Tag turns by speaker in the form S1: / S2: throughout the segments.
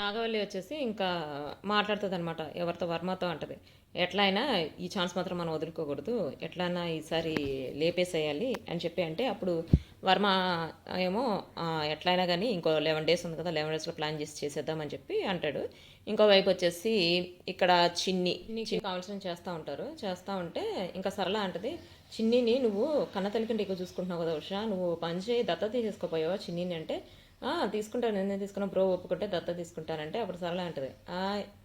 S1: నాగవల్లి వచ్చేసి ఇంకా మాట్లాడుతుంది అనమాట ఎవరితో వర్మతో అంటది. ఎట్లయినా ఈ ఛాన్స్ మాత్రం మనం వదులుకోకూడదు. ఎట్లయినా ఈసారి లేపేసేయాలి అని చెప్పి అంటే అప్పుడు వర్మ ఏమో ఎట్లయినా కానీ ఇంకో లెవెన్ డేస్ ఉంది కదా లెవెన్ డేస్లో ప్లాన్ చేసి చేసేద్దామని చెప్పి అంటాడు. ఇంకో వైపు వచ్చేసి ఇక్కడ చిన్ని చిన్ని కావాల్సిన చేస్తూ ఉంటారు. చేస్తూ ఉంటే ఇంకా సరళ అంటది చిన్నిని నువ్వు కన్న తల్లి కంటే ఎక్కువ చూసుకుంటున్నావు కదా ఉషా. నువ్వు పని చేయి దత్త తీసేసుకోపోయావా చిన్నిని? అంటే తీసుకుంటాను నేనే తీసుకున్నా. బ్రో ఒప్పుకుంటే దత్త తీసుకుంటానంటే అప్పుడు సరళ అంటది "ఆ,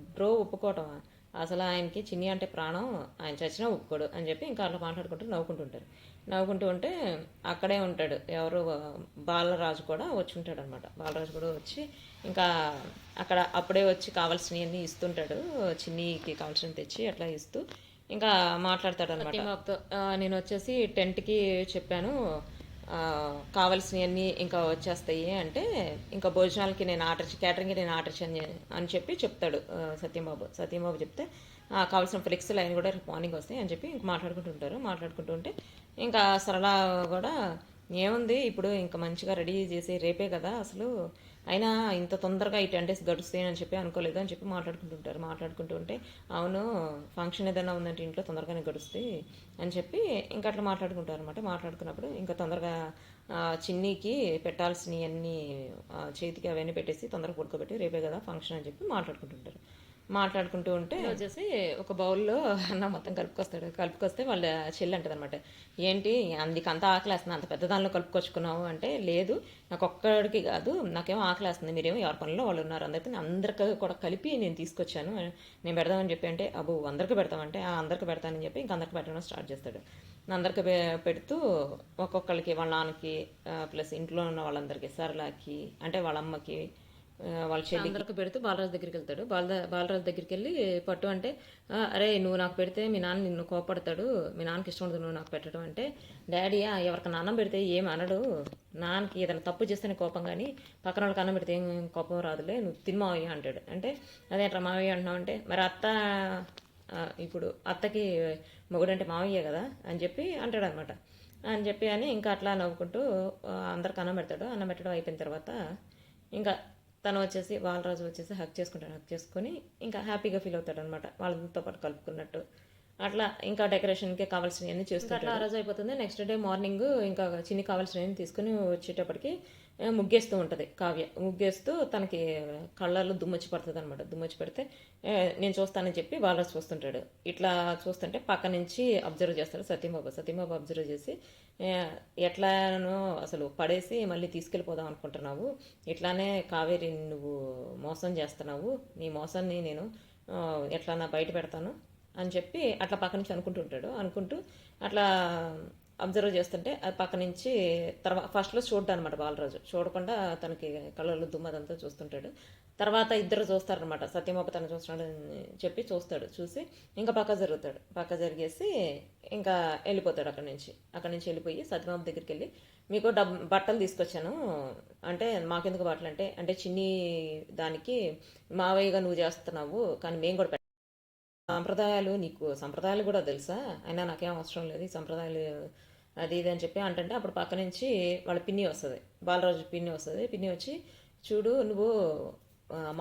S1: బ్రో ఒప్పుకోవటమా? అసలు ఆయనకి చిన్ని అంటే ప్రాణం ఆయన చచ్చినా ఒప్పుకోడు అని చెప్పి ఇంకా అట్లా మాట్లాడుకుంటూ నవ్వుకుంటుంటారు. నవ్వుకుంటూ ఉంటే అక్కడే ఉంటాడు. ఎవరు బాలరాజు కూడా వచ్చి ఉంటాడు అనమాట బాలరాజు కూడా వచ్చి ఇంకా అక్కడ అప్పుడే వచ్చి కావాల్సినవన్నీ ఇస్తుంటాడు. చిన్నికి కావాల్సినవి తెచ్చి అట్లా ఇస్తూ ఇంకా మాట్లాడతాడు అనమాట నేను వచ్చేసి టెంట్కి చెప్పాను. కావాల్సినవన్నీ ఇంకా వచ్చేస్తాయి అంటే ఇంకా భోజనాలకి నేను ఆర్డర్ క్యాటరింగ్కి నేను ఆర్డర్ చేయని అని చెప్పి చెప్తాడు సత్యంబాబు. సత్యంబాబు చెప్తే కావాల్సిన ఫ్లెక్స్లు లైన్ కూడా రేపు మార్నింగ్ వస్తాయి అని చెప్పి ఇంక మాట్లాడుకుంటుంటారు ఉంటారు. మాట్లాడుకుంటూ ఉంటే ఇంకా సరళ కూడా ఏముంది ఇప్పుడు ఇంకా మంచిగా రెడీ చేసి రేపే కదా అసలు అయినా ఇంత తొందరగా ఈ టెన్ డేస్ గడుస్తాయని చెప్పి అనుకోలేదు అని చెప్పి మాట్లాడుకుంటుంటారు. మాట్లాడుకుంటూ ఉంటే అవును ఫంక్షన్ ఏదైనా ఉందంటే ఇంట్లో తొందరగానే గడుస్తాయి అని చెప్పి ఇంకా అట్లా మాట్లాడుకుంటారు అనమాట మాట్లాడుకున్నప్పుడు ఇంకా తొందరగా చిన్నీకి పెట్టాల్సినవి అన్నీ ఆ, చేతికి అవన్నీ పెట్టేసి తొందరగా పడుకోబెట్టి రేపే కదా ఫంక్షన్ అని చెప్పి మాట్లాడుకుంటుంటారు. మాట్లాడుకుంటూ ఉంటే వచ్చేసి ఒక బౌల్లో అన్నం మొత్తం కలుపుకొస్తాడు. కలుపుకొస్తే వాళ్ళ చెల్లి అంటది అనమాట ఏంటి? అందుకు అంత ఆకలేస్తుంది అంత పెద్ద దానిలో కలుపుకొచ్చుకున్నావు? అంటే లేదు. నాకు ఒక్కడికి కాదు. నాకేమో ఆకలేస్తుంది మీరేమో ఎవరి పనిలో వాళ్ళు ఉన్నారు. అందరికీ అందరికీ కూడా కలిపి నేను తీసుకొచ్చాను. నేను పెడదామని చెప్పి అంటే అబ్బో అందరికీ పెడతామంటే ఆ అందరికీ పెడతానని చెప్పి ఇంక అందరికీ పెట్టడం స్టార్ట్ చేస్తాడు. అందరికీ పెడుతూ ఒక్కొక్కరికి వాళ్ళ నాన్నకి ప్లస్ ఇంట్లో ఉన్న వాళ్ళందరికీ సరళకి అంటే వాళ్ళ అమ్మకి వాళ్ళ చెల్లికి. అందరికి పెడుతూ బాలరాజు దగ్గరికి వెళ్తాడు. బాల బాలరాజు దగ్గరికి వెళ్ళి పట్టు అంటే అరే నువ్వు నాకు పెడితే మీ నాన్న నిన్ను కోపడతాడు మీ నాన్నకి ఇష్టం ఉండదు నువ్వు నాకు పెట్టడం అంటే డాడీ ఎవరికి అన్నం పెడితే ఏం అనడు. నాన్నకి ఏదైనా తప్పు చేస్తేనే కోపం కానీ పక్కన వాళ్ళకి అన్నం పెడితే ఏం కోపం రాదులే నువ్వు తిని మావయ్య అంటాడు. అంటే అదేంట్రా మావయ్య అంటున్నావు అంటే మరి అత్త ఇప్పుడు అత్తకి మొగుడంటే మావయ్యే కదా అని చెప్పి అంటాడు అనమాట అని చెప్పి అని ఇంకా అట్లా నవ్వుకుంటూ అందరికి అన్నం పెడతాడు. అన్నం పెట్టడం అయిపోయిన తర్వాత ఇంకా తను వచ్చేసి బాలరాజు వచ్చేసి హక్ చేసుకుంటాడు. హక్ చేసుకొని ఇంకా హ్యాపీగా ఫీల్ అవుతాడు అనమాట వాళ్ళతో పాటు కలుపుకున్నట్టు. అట్లా ఇంకా డెకరేషన్కి కావాల్సినవన్నీ చేస్తుంటాడు అట్లా ఆ రోజు అయిపోతుంది. నెక్స్ట్ డే మార్నింగ్ ఇంకా చిన్ని కావాల్సినవన్నీ తీసుకుని వచ్చేటప్పటికి ముగ్గేస్తూ ఉంటుంది. కావ్య ముగ్గేస్తూ తనకి కళ్ళల్లో దుమ్మొచ్చి పడుతుంది అనమాట దుమ్మొచ్చి పెడితే నేను చూస్తానని చెప్పి బాలరాజు చూస్తుంటాడు ఇట్లా చూస్తుంటే పక్క నుంచి అబ్జర్వ్ చేస్తాడు సత్యంబాబు సత్యంబాబు అబ్జర్వ్ చేసి ఎట్లానో అసలు పడేసి మళ్ళీ తీసుకెళ్ళిపోదాం అనుకుంటున్నావు. ఇట్లానే కావేరి నువ్వు మోసం చేస్తున్నావు. నీ మోసాన్ని నేను ఎట్లా బయట పెడతాను అని చెప్పి అట్లా పక్క నుంచి అనుకుంటుంటాడు అనుకుంటూ అట్లా అబ్జర్వ్ చేస్తుంటే అది పక్క నుంచి తర్వాత ఫస్ట్లో చూడ్డా అనమాట బాలరాజు. చూడకుండా తనకి కళ్ళల్లో దుమ్మదంతా చూస్తుంటాడు. తర్వాత ఇద్దరు చూస్తారనమాట సత్యమొక్క తను చూస్తున్నాడు చెప్పి చూస్తాడు. చూసి ఇంకా పక్క జరుగుతాడు. పక్క జరిగేసి ఇంకా వెళ్ళిపోతాడు అక్కడి నుంచి. అక్కడి నుంచి వెళ్ళిపోయి సత్యమాబు దగ్గరికి వెళ్ళి మీకు డబ్ బట్టలు తీసుకొచ్చాను. అంటే మాకెందుకు బట్టలు? అంటే అంటే చిన్ని దానికి మావయ్యగా నువ్వు చేస్తున్నావు కానీ మేము కూడా సాంప్రదాయాలు నీకు సంప్రదాయాలు కూడా తెలుసా? అయినా నాకేం అవసరం లేదు. ఈ సంప్రదాయాలు అది ఇది అని చెప్పి అంటే అప్పుడు పక్క నుంచి వాళ్ళ పిన్ని వస్తుంది. బాలరాజు పిన్ని వస్తుంది. పిన్ని వచ్చి చూడు నువ్వు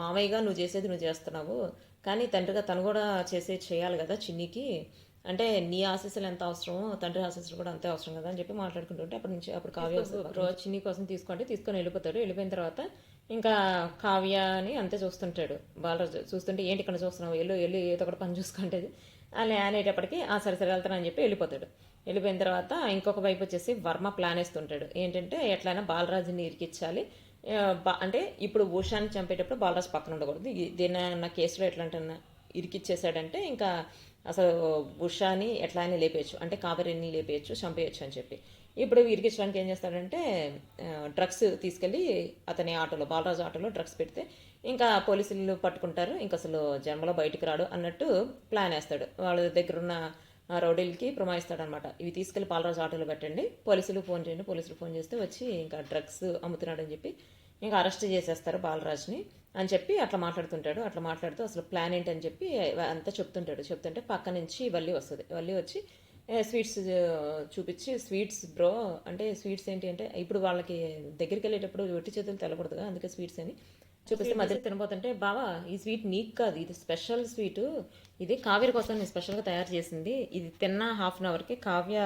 S1: మామయ్యగా నువ్వు చేసేది నువ్వు చేస్తున్నావు. కానీ తండ్రిగా తను కూడా చేసే చేయాలి కదా చిన్నికి. అంటే నీ ఆశీస్సులు ఎంత అవసరమో తండ్రి ఆశీస్సులు కూడా అంతే అవసరం కదా అని చెప్పి మాట్లాడుకుంటుంటే అప్పటి నుంచి అప్పుడు కావ్య రోజు చిన్ని కోసం తీసుకుంటే తీసుకొని వెళ్ళిపోతాడు. వెళ్ళిపోయిన తర్వాత ఇంకా కావ్య అని అంతే చూస్తుంటాడు. బాలరాజు చూస్తుంటే ఏంటి ఇక్కడ చూస్తున్నావు? వెళ్ళు వెళ్ళి ఏదో ఒకటి పని చూసుకుంటే అలా అనేటప్పటికి ఆ సరే సరే వెళ్తానని చెప్పి వెళ్ళిపోతాడు. వెళ్ళిపోయిన తర్వాత ఇంకొక వైపు వచ్చేసి వర్మ ప్లాన్ వేస్తుంటాడు. ఏంటంటే ఎట్లయినా బాలరాజుని ఇరికించాలి అంటే ఇప్పుడు ఉషాన్ని చంపేటప్పుడు బాలరాజు పక్కన ఉండకూడదు. ఈ- దీని నా కేసులో ఎట్లాంటి ఇరికిచ్చేసాడంటే ఇంకా అసలు ఉషాని ఎట్లా అయినా లేపేయచ్చు. అంటే కావేరిని లేపేయచ్చు చంపేయచ్చు అని చెప్పి. ఇప్పుడు ఇరికించడానికి ఏం చేస్తాడంటే డ్రగ్స్ తీసుకెళ్ళి అతని ఆటోలో బాలరాజు ఆటోలో డ్రగ్స్ పెడితే ఇంకా పోలీసులు పట్టుకుంటారు ఇంకా అసలు జన్మలో బయటికి రాడు అన్నట్టు ప్లాన్ వేస్తాడు. వాళ్ళ దగ్గర ఉన్న రౌడీలకి ప్రమాయిస్తాడనమాట. ఇవి తీసుకెళ్ళి బాలరాజు ఆటోలో పెట్టండి పోలీసులు ఫోన్ చేయండి పోలీసులు ఫోన్ చేస్తే వచ్చి ఇంకా డ్రగ్స్ అమ్ముతున్నాడని చెప్పి ఇంకా అరెస్ట్ చేసేస్తారు బాలరాజ్ని అని చెప్పి అట్లా మాట్లాడుతుంటాడు. అట్లా మాట్లాడుతూ అసలు ప్లాన్ ఏంటని చెప్పి అంతా చెప్తుంటాడు. చెప్తుంటే పక్క నుంచి వల్లి వస్తుంది. వల్లి వచ్చి స్వీట్స్ చూపించి స్వీట్స్ బ్రో అంటే స్వీట్స్ ఏంటి అంటే ఇప్పుడు వాళ్ళకి దగ్గరికి వెళ్ళేటప్పుడు ఒట్టి చేతులు తెల్లకూడదుగా అందుకే స్వీట్స్ అని చూపిస్తే మధ్య తినబోతుంటే బావా ఈ స్వీట్ నీకు కాదు ఇది స్పెషల్ స్వీట్. ఇది కావ్య కోసం నేను స్పెషల్గా తయారు చేసింది. ఇది తిన్న హాఫ్ అన్ అవర్కి కావ్య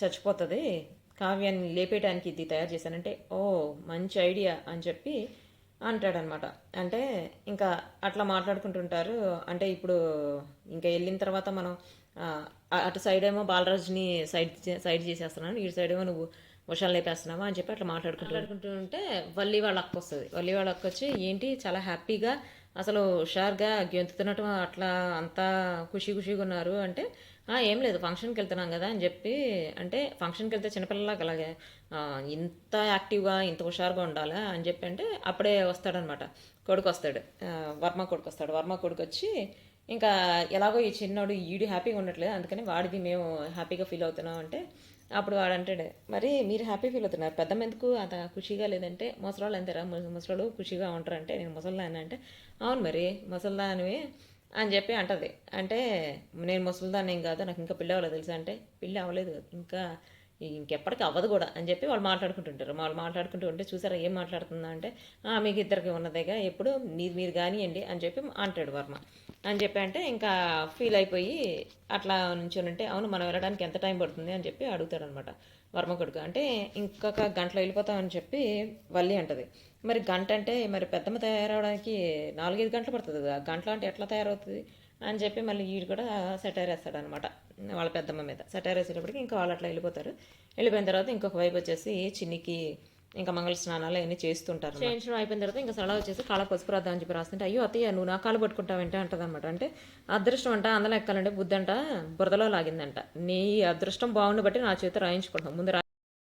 S1: చచ్చిపోతుంది. కావ్యాన్ని లేపేయడానికి ఇది తయారు చేశానంటే ఓ మంచి ఐడియా అని చెప్పి అంటాడనమాట. అంటే ఇంకా అట్లా మాట్లాడుకుంటుంటారు. అంటే ఇప్పుడు ఇంకా వెళ్ళిన తర్వాత మనం అటు సైడ్ ఏమో బాలరాజుని సైడ్ సైడ్ చేసేస్తున్నాను. ఇటు సైడ్ ఏమో నువ్వు వర్షాలు లేపేస్తున్నావా అని చెప్పి అట్లా మాట్లాడుకుంటూ ఉంటే. వల్లి వాళ్ళ అక్క వస్తుంది. వల్లి వాళ్ళ అక్క వచ్చి ఏంటి చాలా హ్యాపీగా అసలు హుషారుగా గెంతుతున్నట్టు అట్లా అంతా ఖుషీ ఖుషీగా ఉన్నారు అంటే ఏం లేదు ఫంక్షన్కి వెళ్తున్నాం కదా అని చెప్పి అంటే ఫంక్షన్కి వెళ్తే చిన్నపిల్లలాగా అలాగే ఇంత యాక్టివ్గా ఇంత హుషారుగా ఉండాలా అని చెప్పి అంటే అప్పుడే వస్తాడనమాట. కొడుకు వస్తాడు. వర్మ కొడుకు వస్తాడు. వర్మ కొడుకు వచ్చి ఇంకా ఎలాగో ఈ చిన్నోడు ఈడు హ్యాపీగా ఉండట్లేదు. అందుకని వాడిది మేము హ్యాపీగా ఫీల్ అవుతున్నాం అంటే అప్పుడు వాడు అంటాడు మరి మీరు హ్యాపీ ఫీల్ అవుతున్నారు? పెద్ద ఎందుకు అంత ఖుషిగా లేదంటే ముసలాళ్ళు అంతేరా? ము- ముసలాడు ఖుషిగా ఉంటారంటే నేను ముసలిదాన్ని అంటే అవును మరి ముసల్దానివి అని చెప్పి అంటది. అంటే నేను ముసల్దాన్ని ఏం కాదు నాకు ఇంకా పెళ్ళి అవ్వలేదు తెలుసా? అంటే పెళ్ళి అవ్వలేదు ఇంకా ఇంకెప్పటికీ అవ్వదు కూడా అని చెప్పి వాళ్ళు మాట్లాడుకుంటుంటారు. వాళ్ళు మాట్లాడుకుంటూ ఉంటే చూసారా ఏం మాట్లాడుతుందా అంటే మీకు ఇద్దరికి ఉన్నదేగా ఎప్పుడు మీరు మీరు కానివ్వండి అని చెప్పి అంటాడు వర్మ. అని చెప్పి అంటే ఇంకా ఫీల్ అయిపోయి అట్లా నుంచొని ఉంటే అవును మనం వెళ్ళడానికి ఎంత టైం పడుతుంది అని చెప్పి అడుగుతాడు అనమాట వర్మ కొడుకు. అంటే ఇంకొక గంటలో వెళ్ళిపోతామని చెప్పి వల్లి అంటది. మరి గంట అంటే మరి పెద్దమ్మ తయారవడానికి నాలుగైదు గంటలు పడుతుంది కదా గంటలు అంటే ఎట్లా తయారవుతుంది అని చెప్పి మళ్ళీ వీడు కూడా సెటైర్ వేస్తాడు అనమాట వాళ్ళ పెద్దమ్మ మీద. సెటైర్ వేసేటప్పటికి ఇంకా వాళ్ళు అట్లా వెళ్ళిపోతారు. వెళ్ళిపోయిన తర్వాత ఇంకొక వైపు వచ్చేసి చిన్నికి ఇంకా మంగళ స్నానాలు అవన్నీ చేస్తుంటారు చేయించడం అయిపోయిన తర్వాత ఇంకా సరళ వచ్చేసి కాళ్ళ పసుపు రాద్దాం అని చెప్పి రాస్తుంటే అయ్యో అత్తయ్య నువ్వు నా కాళ్ళు పట్టుకుంటావంటే అంటది అనమాట అంటే అదృష్టం అంట అందులో ఎక్కాలంటే బుద్ధంట అంట బురదలో లాగిందంట. నీ అదృష్టం బాగుండి బట్టి నా చేత రాయించుకుంటాం ముందు రా